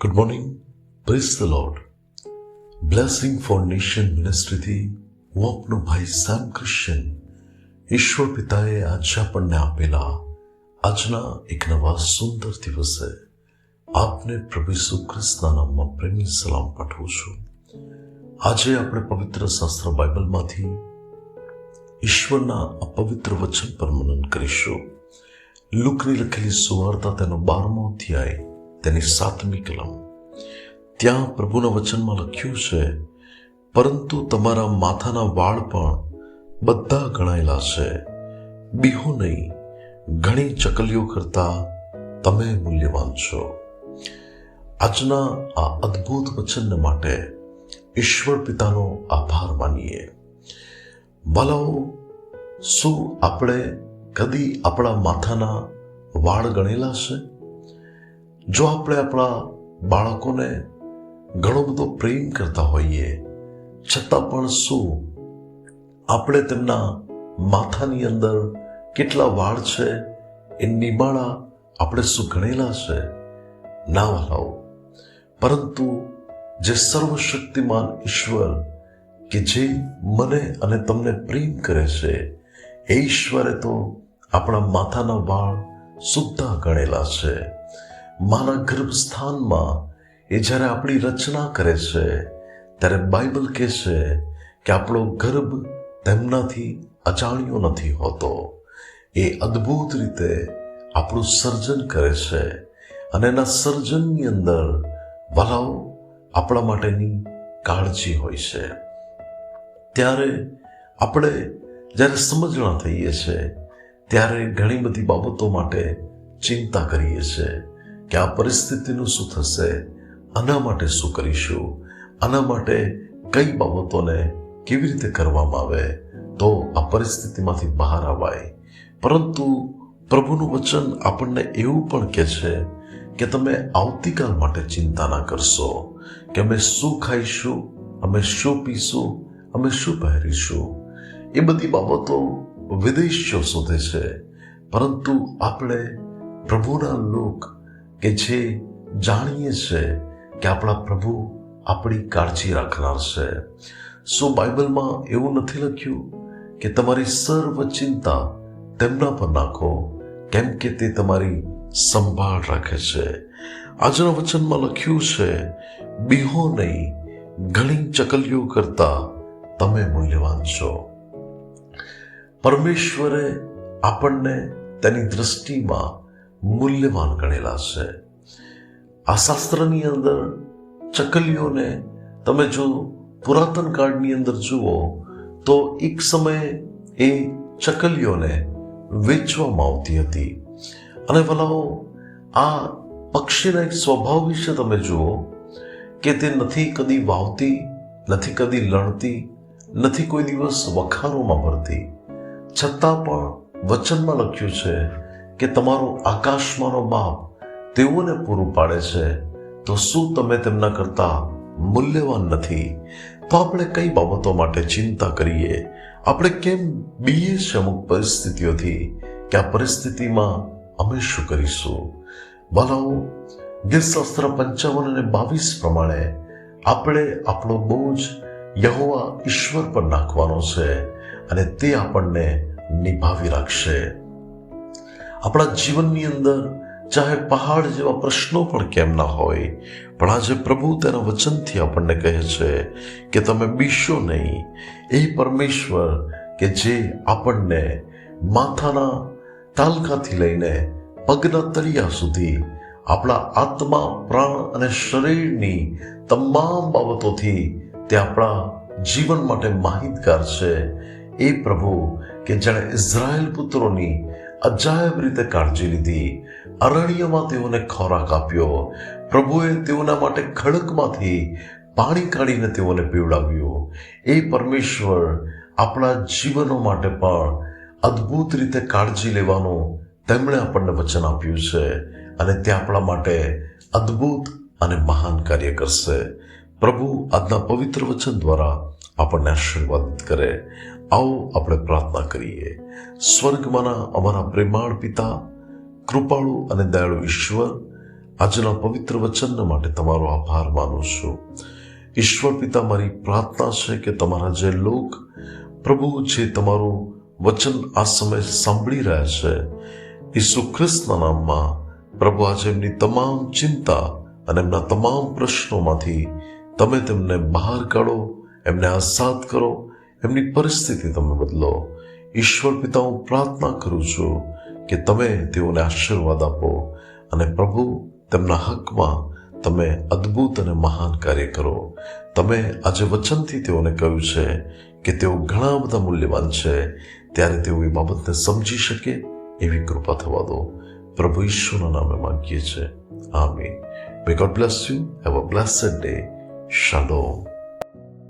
Good morning praise the lord blessing for nation મિનિસ્ટ્રીથી હું આપનો ભાઈ સામ ક્રિશ્ચન ઈશ્વર પિતાએ આજે આપણને આપેલા આજના એક નવા સુંદર દિવસે આપને પ્રભુ ઈસુ નામમાં પ્રેમી સલામ પાઠવું છું આજે આપણે પવિત્ર શાસ્ત્ર બાઇબલમાંથી ઈશ્વરના અપવિત્ર વચન પર મનન કરીશું લુકની લખેલી સુવાર્તા તેનો બારમો અધ્યાય તેની સાતમી કલમ ત્યાં પ્રભુના વચનમાં લખ્યું છે, પરંતુ તમારા માથાના વાળ પણ બધા ગણાયેલા છે. બીહો નહીં, ઘણી ચકલીઓ કરતા તમે મૂલ્યવાન છો. આજના આ અદ્ભુત વચનને માટે ઈશ્વર પિતાનો આભાર માનીએ. બાલાઓ, શું આપણે કદી આપણા માથાના વાળ ગણેલા છે? જો આપણે આપણા બાળકોને ઘણો બધો પ્રેમ કરતા હોઈએ, છતાં પણ શું આપણે તેમના માથાની અંદર કેટલા વાળ છે એ નિમાળા આપણે શું ગણેલા છે? ના વલાઓ. પરંતુ જે સર્વશક્તિમાન ઈશ્વર કે જે મને અને તમને પ્રેમ કરે છે, એ ઈશ્વરે તો આપણા માથાના વાળ સુદ્ધા ગણેલા છે. મારા ગર્ભસ્થાનમાં એ જ્યારે આપણી રચના કરે છે, ત્યારે બાઇબલ કહે છે કે આપણો ગર્ભ તેમનાથી અજાણ્યો નથી હોતો. એ અદ્ભુત રીતે આપણું સર્જન કરે છે અને એના સર્જનની અંદર ભલાઓ આપણા માટેની કાળજી હોય છે. ત્યારે આપણે જ્યારે સમજણા થઈએ છીએ ત્યારે ઘણી બધી બાબતો માટે ચિંતા કરીએ છીએ કે આ પરિસ્થિતિનું શું થશે? આના માટે શું કરીશું? આના માટે કઈ બાબતોને કેવી રીતે કરવામાં આવે? તો આ પરિસ્થિતિમાંથી બહાર અવાય પરંતુ પ્રભુનું વચન આપણને એવું પણ કહે છે કે તમે આવતીકાલ માટે ચિંતા ના કરશો, કે અમે શું ખાઈશું, અમે શું પીશું, અમે શું પહેરીશું? એ બધી બાબતો વિદેશીઓ શોધે છે. પરંતુ આપણે પ્રભુના લોક કે જે જાણીએ છે કે આપણા પ્રભુ આપણી કાળજી રાખનાર છે. શું બાઇબલમાં એવું નથી લખ્યું કે તમારી સર્વ ચિંતા તેમના પર નાખો, કેમ કે તે તમારી સંભાળ રાખે છે. આજના વચનમાં લખ્યું છે, બીહો નહીં, ઘણી ચકલીઓ કરતા તમે મૂલ્યવાન છો. પરમેશ્વરે આપણને તેની દ્રષ્ટિમાં મૂલ્યવાન ગણેલા છે. આ શાસ્ત્રની અંદર ચકલીઓને તમે જો પુરાતન કાળની અંદર જુઓ, તો એક સમયે એ ચકલીઓને વેચવામાં આવતી હતી. અને ભલાઓ આ પક્ષીના એક સ્વભાવ વિશે તમે જુઓ કે તે નથી કદી વાવતી, નથી કદી લણતી, નથી કોઈ દિવસ વખારોમાં ભરતી. છતાં પણ વચનમાં લખ્યું છે કે તમારો આકાશમાંનો બાપ તેઓને પૂરું પાડે છે, તો શું તમે તેમના કરતા મૂલ્યવાન નથી? તો આપણે કઈ બાબતો માટે ચિંતા કરીએ? આપણે કેમ બીએ છે અમુક પરિસ્થિતિઓથી કે આ પરિસ્થિતિમાં અમે શું કરીશું? ભલાઓ ગીરશાસ્ત્ર પંચાવન અને બાવીસ પ્રમાણે આપણે આપણો બોજ યહોવા ઈશ્વર પર નાખવાનો છે અને તે આપણને નિભાવી રાખશે. આપણા જીવનની અંદર ચાહે પહાડ જેવા પ્રશ્નો પણ કેમ ના હોય, પણ આજે પ્રભુ તેના વચનથી આપણને કહે છે કે તમે બીશો નહીં. એ પરમેશ્વર કે જે આપણને માથાના તાલકાથી લઈને પગના તળિયા સુધી આપણા આત્મા, પ્રાણ અને શરીરની તમામ બાબતોથી તે આપણા જીવન માટે માહિતગાર છે. એ પ્રભુ કે જેણે ઇઝરાયલ પુત્રોની અજાયબ રીતે કાળજી લીધી. અરણ્યમાં તેઓને ખોરાક આપ્યો. પ્રભુએ તેઓના માટે ખડકમાંથી પાણી કાઢીને તેઓને પીવડાવ્યું. એ પરમેશ્વર આપણા જીવનો માટે પણ અદ્ભુત રીતે કાળજી લેવાનું તેમણે આપણને વચન આપ્યું છે અને તે આપણા માટે અદ્ભુત અને મહાન કાર્ય કરશે. પ્રભુ આજના પવિત્ર વચન દ્વારા આપણને આશીર્વાદિત કરે. આવો આપણે પ્રાર્થના કરીએ. સ્વર્ગમાંના અમારા પ્રેમાળ પિતા, કૃપાળુ અને દયાળુ ઈશ્વર, આજના પવિત્ર વચન માટે તમારો આભાર માનું છું. ઈશ્વર પિતા, મારી પ્રાર્થના છે કે તમારા જે લોક પ્રભુ જે તમારું વચન આ સમય સાંભળી રહ્યા છે, ઈસુ ખ્રિસ્તના નામમાં પ્રભુ આજે એમની તમામ ચિંતા અને એમના તમામ પ્રશ્નોમાંથી તમે તેમને બહાર કાઢો, એમને આઝાદ કરો એમની પરિસ્થિતિ તમે બદલો. ઈશ્વર પિતા હું પ્રાર્થના કરું છું કે તમે તેઓને આશીર્વાદ આપો અને પ્રભુ, તેમના હકમાં તમે અદ્ભુત અને મહાન કાર્ય કરો. તમે આજે વચનથી તેઓને કહ્યું છે કે તેઓ ઘણા બધા મૂલ્યવાન છે. ત્યારે તેઓ એ બાબતને સમજી શકે એવી કૃપા થવા દો. પ્રભુ ઈશ્વરના નામે માંગીએ છીએ. આમીન. May God bless you have a blessed day શાલોમ